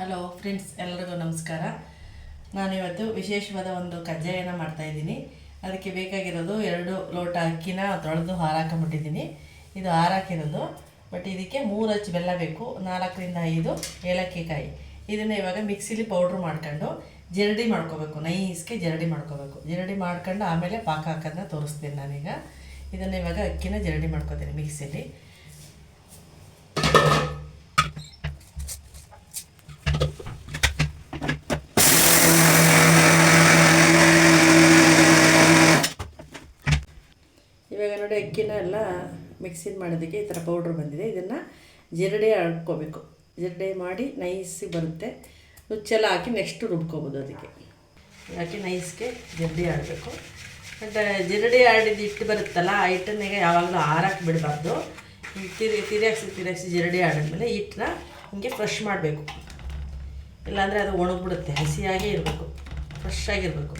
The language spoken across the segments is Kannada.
ಹಲೋ ಫ್ರೆಂಡ್ಸ್ ಎಲ್ಲರಿಗೂ ನಮಸ್ಕಾರ. ನಾನಿವತ್ತು ವಿಶೇಷವಾದ ಒಂದು ಕಜ್ಜಾಯನ ಮಾಡ್ತಾಯಿದ್ದೀನಿ ಅದಕ್ಕೆ ಬೇಕಾಗಿರೋದು ಎರಡು ಲೋಟ ಅಕ್ಕಿನ ತೊಳೆದು ಹಾರಾಕೊಂಬಿಟ್ಟಿದ್ದೀನಿ ಇದು ಹಾರಾಕಿರೋದು ಬಟ್ ಇದಕ್ಕೆ ಮೂರು ಹಚ್ಚು ಬೆಲ್ಲ ಬೇಕು. ನಾಲ್ಕರಿಂದ ಐದು ಏಲಕ್ಕಿ ಕಾಯಿ ಇದನ್ನು ಇವಾಗ ಮಿಕ್ಸಿಲಿ ಪೌಡ್ರ್ ಮಾಡ್ಕೊಂಡು ಜರಡಿ ಮಾಡ್ಕೋಬೇಕು. ನೈಸ್ಗೆ ಜರಡಿ ಮಾಡ್ಕೋಬೇಕು. ಜರಡಿ ಮಾಡ್ಕೊಂಡು ಆಮೇಲೆ ಪಾಕ ಹಾಕೋದನ್ನ ತೋರಿಸ್ತೀನಿ ನಾನೀಗ. ಇದನ್ನು ಇವಾಗ ಅಕ್ಕಿನ ಜರಡಿ ಮಾಡ್ಕೋತೀನಿ ಮಿಕ್ಸಿಲಿ ಇವಾಗ ನೋಡಿ ಅಕ್ಕಿನ ಎಲ್ಲ ಮಿಕ್ಸಿನ ಮಾಡೋದಕ್ಕೆ ಈ ಥರ ಪೌಡ್ರ್ ಬಂದಿದೆ. ಇದನ್ನು ಜಿರಡೆ ಆಡ್ಕೋಬೇಕು ಜಿರಡೆ ಮಾಡಿ ನೈಸಿಗೆ ಬರುತ್ತೆ. ನುಚ್ಚೆಲ್ಲ ಹಾಕಿ ನೆಕ್ಸ್ಟ್ ರುಬ್ಕೋಬೋದು ಅದಕ್ಕೆ. ಹಾಕಿ ನೈಸ್ಗೆ ಜಿರಡೆ ಆಡಬೇಕು. ಮತ್ತು ಜಿರಡೆ ಆಡಿದ ಹಿಟ್ಟು ಬರುತ್ತಲ್ಲ, ಆ ಹಿಟ್ಟನ್ನೇ ಯಾವಾಗಲೂ ಆರಕ್ಕೆ ಬಿಡಬಾರ್ದು. ತಿರಿ, ತಿರಿಯಾಕ್ಸಿ ತಿರಿಯಾಕ್ಸಿ ಜಿರಡೆ ಆಡಿದ್ಮೇಲೆ ಹಿಟ್ಟನ್ನ ಹಿಂಗೆ ಫ್ರೆಶ್ ಮಾಡಬೇಕು. ಇಲ್ಲಾಂದರೆ ಅದು ಒಣಗಿಬಿಡುತ್ತೆ. ಹಸಿಯಾಗೇ ಇರಬೇಕು. ಫ್ರೆಶ್ ಆಗಿರಬೇಕು.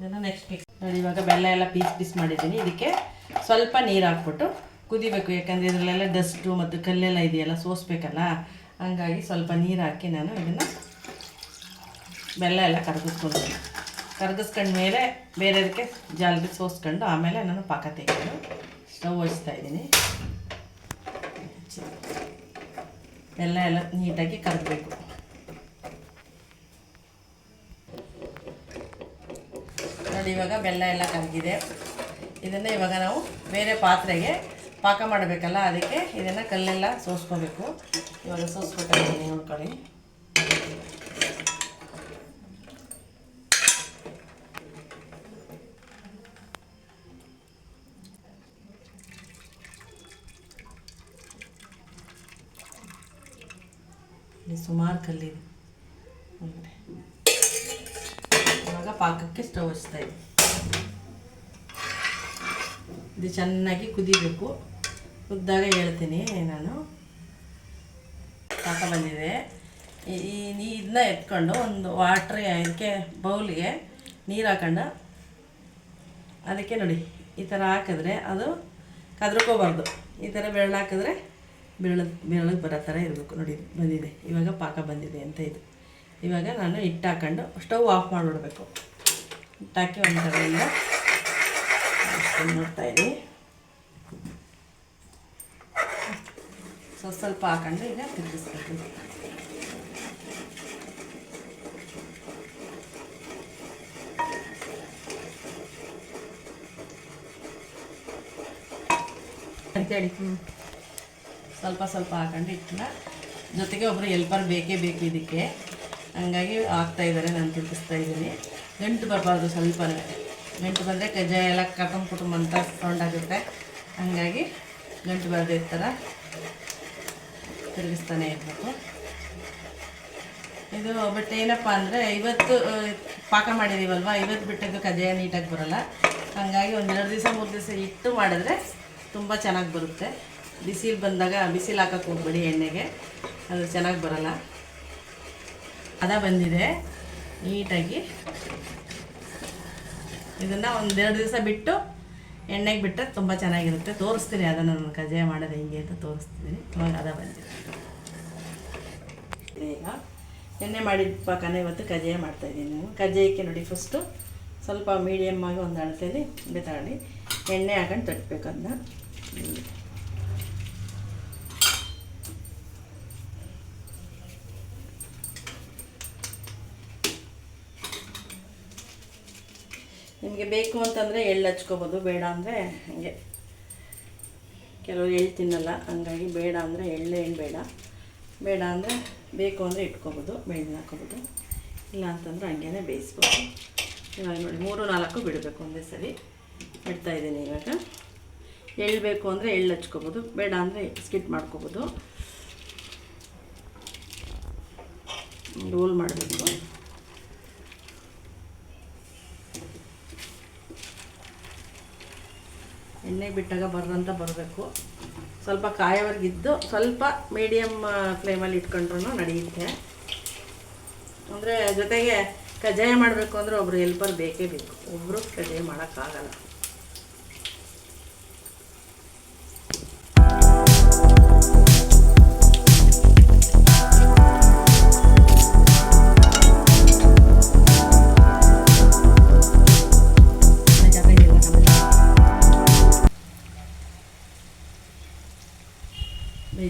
ಇದನ್ನು ನೆಕ್ಸ್ಟ್ ಮಿಕ್ಸ್ ನೋಡಿ ಇವಾಗ ಬೆಲ್ಲ ಎಲ್ಲ ಪೀಸ್ ಪೀಸ್ ಮಾಡಿದ್ದೀನಿ. ಇದಕ್ಕೆ ಸ್ವಲ್ಪ ನೀರು ಹಾಕ್ಬಿಟ್ಟು ಕುದಿಬೇಕು. ಯಾಕಂದರೆ ಇದರಲ್ಲೆಲ್ಲ ಡಸ್ಟು ಮತ್ತು ಕಲ್ಲೆಲ್ಲ ಇದೆಯಲ್ಲ, ಸೋಸ್ಬೇಕಲ್ಲ. ಹಂಗಾಗಿ ಸ್ವಲ್ಪ ನೀರು ಹಾಕಿ ನಾನು ಇದನ್ನು ಬೆಲ್ಲ ಎಲ್ಲ ಕರಗಿಸ್ಕೊಂಡು ಕರಗಿಸ್ಕೊಂಡ ಮೇಲೆ ಬೇರೆದಕ್ಕೆ ಜಾಲರಿ ಸೋಸ್ಕೊಂಡು ಆಮೇಲೆ ನಾನು ಪಾಕ ತೆಗೆದು ಸ್ಟವ್ ಹಚ್ತಾ ಇದ್ದೀನಿ. ಬೆಲ್ಲ ಎಲ್ಲ ನೀಟಾಗಿ ಕರಗಬೇಕು ನೋಡಿ, ಇವಾಗ ಬೆಲ್ಲ ಎಲ್ಲ ಕರಗಿದೆ ಇದನ್ನು ಇವಾಗ ನಾವು ಬೇರೆ ಪಾತ್ರೆಗೆ ಪಾಕ ಮಾಡಬೇಕಲ್ಲ, ಅದಕ್ಕೆ ಇದನ್ನು ಕಲ್ಲೆಲ್ಲ ಸೋಸ್ಕೋಬೇಕು. ಇವಾಗ ಸೋಸ್ಕೊಟ್ಟಿದ್ದೀನಿ ನೋಡ್ಕೊಳ್ಳಿ. ಸುಮಾರು ಕಲ್ಲಿದೆ. ಪಾಕಕ್ಕೆ ಸ್ಟವ್ ಹಚ್ತಾ ಇದ್ದೀನಿ ಇದು ಚೆನ್ನಾಗಿ ಕುದಿಬೇಕು. ಕುದ್ದಾಗ ಹೇಳ್ತೀನಿ ನಾನು. ಪಾಕ ಬಂದಿದೆ. ಈ- ಇದನ್ನ ಎತ್ಕೊಂಡು ಒಂದು ವಾಟ್ರ್ ಇದಕ್ಕೆ ಬೌಲ್ಗೆ ನೀರು ಹಾಕೊಂಡು. ಅದಕ್ಕೆ ನೋಡಿ, ಈ ಥರ ಹಾಕಿದ್ರೆ ಅದು ಕದ್ರಕೋಬಾರ್ದು. ಈ ಥರ ಬೆರಳು ಹಾಕಿದ್ರೆ ಬೆರಳು, ಬೆರಳಿಗೆ ಬರೋ ಥರ ಇರಬೇಕು. ನೋಡಿ, ಬಂದಿದೆ. ಇವಾಗ ಪಾಕ ಬಂದಿದೆ ಅಂತ ಇದು. ಇವಾಗ ನಾನು ಹಿಟ್ಟು ಹಾಕೊಂಡು ಸ್ಟವ್ ಆಫ್ ಮಾಡಿಬಿಡ್ಬೇಕು. ಹಿಟ್ಟಾಕಿ ಒಂದು ಕಡೆಯಿಂದ ನೋಡ್ತಾ ಇದ್ದೀವಿ ಸ್ವಲ್ಪ ಸ್ವಲ್ಪ ಹಾಕೊಂಡು ಈಗ ತಿರುಗಿಸ್ಬೇಕು. ಅಂತೇಳಿ ಸ್ವಲ್ಪ ಸ್ವಲ್ಪ ಹಾಕೊಂಡು ಇಟ್ಟಿಲ್ಲ ಜೊತೆಗೆ ಒಬ್ಬರು ಎಲ್ಪರ್ ಬೇಕೇ ಬೇಕು ಇದಕ್ಕೆ. ಹಂಗಾಗಿ ಹಾಕ್ತಾ ಇದ್ದಾರೆ ನಾನು ತಿರುಗಿಸ್ತಾ ಇದ್ದೀನಿ. ಗಂಟು ಬರಬಾರ್ದು ಸ್ವಲ್ಪನೇ. ಗಂಟು ಬಂದರೆ ಕಜ್ಜಾಯ ಎಲ್ಲ ಕಟಮ್ ಕುಟುಂಬ ಅಂತ ಸೌಂಡಾಗುತ್ತೆ ಹಂಗಾಗಿ ಗಂಟು ಬರದೇ ಥರ ತಿರುಗಿಸ್ತಾನೆ ಇರಬೇಕು. ಇದು ಬಟ್ ಏನಪ್ಪ ಅಂದರೆ ಇವತ್ತು ಪಾಕ ಮಾಡಿದ್ದೀವಲ್ವ ಇವತ್ತು ಬಿಟ್ಟಿದ್ದು ಕಜ್ಜಾಯ ನೀಟಾಗಿ ಬರೋಲ್ಲ. ಹಾಗಾಗಿ ಎರಡು ದಿವಸ, ಮೂರು ದಿವಸ ಇಟ್ಟು ಮಾಡಿದ್ರೆ ತುಂಬ ಚೆನ್ನಾಗಿ ಬರುತ್ತೆ. ಬಿಸಿಲು ಬಂದಾಗ, ಬಿಸಿಲು ಹಾಕಕ್ಕೆ ಹೋಗ್ಬೇಡಿ ಎಣ್ಣೆಗೆ. ಅದು ಚೆನ್ನಾಗಿ ಬರೋಲ್ಲ. ಅದ ಬಂದಿದೆ. ನೀಟಾಗಿ ಇದನ್ನು ಒಂದೆರಡು ದಿವಸ ಬಿಟ್ಟು ಎಣ್ಣೆಗೆ ಬಿಟ್ಟರೆ ತುಂಬ ಚೆನ್ನಾಗಿರುತ್ತೆ. ತೋರಿಸ್ತೀನಿ ಅದನ್ನು ನಾನು ಕಜ್ಜಾಯ ಮಾಡೋದು ಹೆಂಗೆ ಅಂತ ತೋರಿಸ್ತೀನಿ. ಇವಾಗ ಅದ ಬಂದಿದೆ. ಈಗ ಎಣ್ಣೆ ಮಾಡಿದ ಪಾಕನ ಇವತ್ತು ಕಜ್ಜಾಯ ಮಾಡ್ತಾಯಿದ್ದೀನಿ ನಾನು. ಕಜ್ಜಾಯಕ್ಕೆ ನೋಡಿ ಫಸ್ಟು ಸ್ವಲ್ಪ ಮೀಡಿಯಮ್ ಆಗಿ ಒಂದು ಅಳತೆಯಲ್ಲಿ ತಗೊಂಡು ಎಣ್ಣೆ ಹಾಕೊಂಡು ತಟ್ಟಬೇಕು ಅದನ್ನ. ನಿಮಗೆ ಬೇಕು ಅಂತಂದರೆ ಎಳ್ಳು ಹಚ್ಕೋಬೋದು, ಬೇಡ ಅಂದರೆ ಹಾಗೆ. ಕೆಲವರು ಎಳ್ಳು ತಿನ್ನಲ್ಲ, ಹಂಗಾಗಿ ಬೇಡ ಅಂದರೆ ಎಳ್ಳು ಏನು ಬೇಡ. ಬೇಡ ಅಂದರೆ ಬೇಕು ಅಂದರೆ ಇಟ್ಕೋಬೋದು ಬೆಣ್ಣೆ ಹಾಕೋಬೋದು ಇಲ್ಲ ಅಂತಂದ್ರೆ ಹಂಗೇ ಬೇಯಿಸ್ಬೋದು. ಇವಾಗ ನೋಡಿ, ಮೂರು, ನಾಲ್ಕು ಬಿಡಬೇಕು ಒಂದೇ ಸರಿ. ಬಿಡ್ತಾ ಇದ್ದೀನಿ ಇವಾಗ. ಎಳ್ಳು ಬೇಕು ಅಂದರೆ ಎಳ್ಳು ಹಚ್ಕೋಬೋದು, ಬೇಡ ಅಂದರೆ ಸ್ಕಿಟ್ ಮಾಡ್ಕೋಬೋದು. ರೋಲ್ ಮಾಡಬೇಕು. ಎಣ್ಣೆಗೆ ಬಿಟ್ಟಾಗ ಬರ್ದಂತ ಬರಬೇಕು. ಸ್ವಲ್ಪ ಕಾಯೋವರೆಗಿದ್ದು ಸ್ವಲ್ಪ ಮೀಡಿಯಮ್ ಫ್ಲೇಮಲ್ಲಿ ಇಟ್ಕೊಂಡ್ರೂ ನಡೆಯುತ್ತೆ. ಅಂದರೆ ಜೊತೆಗೆ ಕಜ್ಜಾಯ ಮಾಡಬೇಕು ಅಂದರೆ ಒಬ್ಬರು ಹೆಲ್ಪರ್ ಬೇಕೇ ಬೇಕು. ಒಬ್ಬರು ಕಜ್ಜಾಯ ಮಾಡೋಕ್ಕಾಗಲ್ಲ.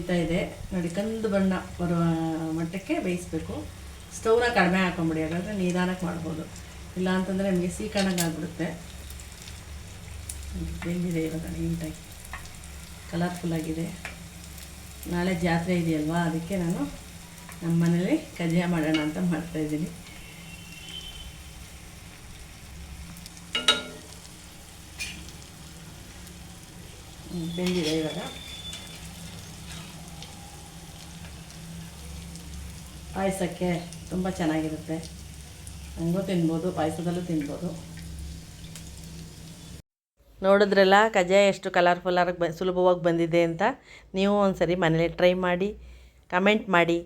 ಬೇಯ್ತಾ ಇದೆ. ನೋಡಿ, ಕಂದು ಬಣ್ಣ ಬರುವ ಮಟ್ಟಕ್ಕೆ ಬೇಯಿಸ್ಬೇಕು. ಸ್ಟೌನ ಕಡಿಮೆ ಹಾಕೊಂಬಿಡಿ, ಹಾಗಾದರೆ ನಿಧಾನಕ್ಕೆ ಮಾಡ್ಬೋದು. ಇಲ್ಲ ಅಂತಂದರೆ ನಿಮಗೆ ಸೀಕಣಂಗೆ ಆಗಿಬಿಡುತ್ತೆ ಬೆಂದಿದೆ ಇವಾಗ ನೀಟಾಗಿ. ಕಲರ್ಫುಲ್ ಆಗಿದೆ. ನಾಳೆ ಜಾತ್ರೆ ಇದೆಯಲ್ವಾ? ಅದಕ್ಕೆ ನಾನು ನಮ್ಮ ಮನೇಲಿ ಕಜ್ಜಾಯ ಮಾಡೋಣ ಅಂತ ಮಾಡ್ತಾಯಿದ್ದೀನಿ ಬೆಂದಿದೆ ಇವಾಗ. ಪಾಯಸಕ್ಕೆ ತುಂಬ ಚೆನ್ನಾಗಿರುತ್ತೆ. ಹಂಗೂ ತಿನ್ಬೋದು, ಪಾಯಸದಲ್ಲೂ ತಿನ್ಬೋದು. ನೋಡಿದ್ರಲ್ಲ, ಕಜ್ಜಾಯ ಎಷ್ಟು ಕಲರ್ಫುಲ್ಲಾಗಿ ಬ, ಸುಲಭವಾಗಿ ಬಂದಿದೆ ಅಂತ? ನೀವು ಒಂದ್ಸರಿ ಮನೇಲಿ ಟ್ರೈ ಮಾಡಿ ಕಮೆಂಟ್ ಮಾಡಿ.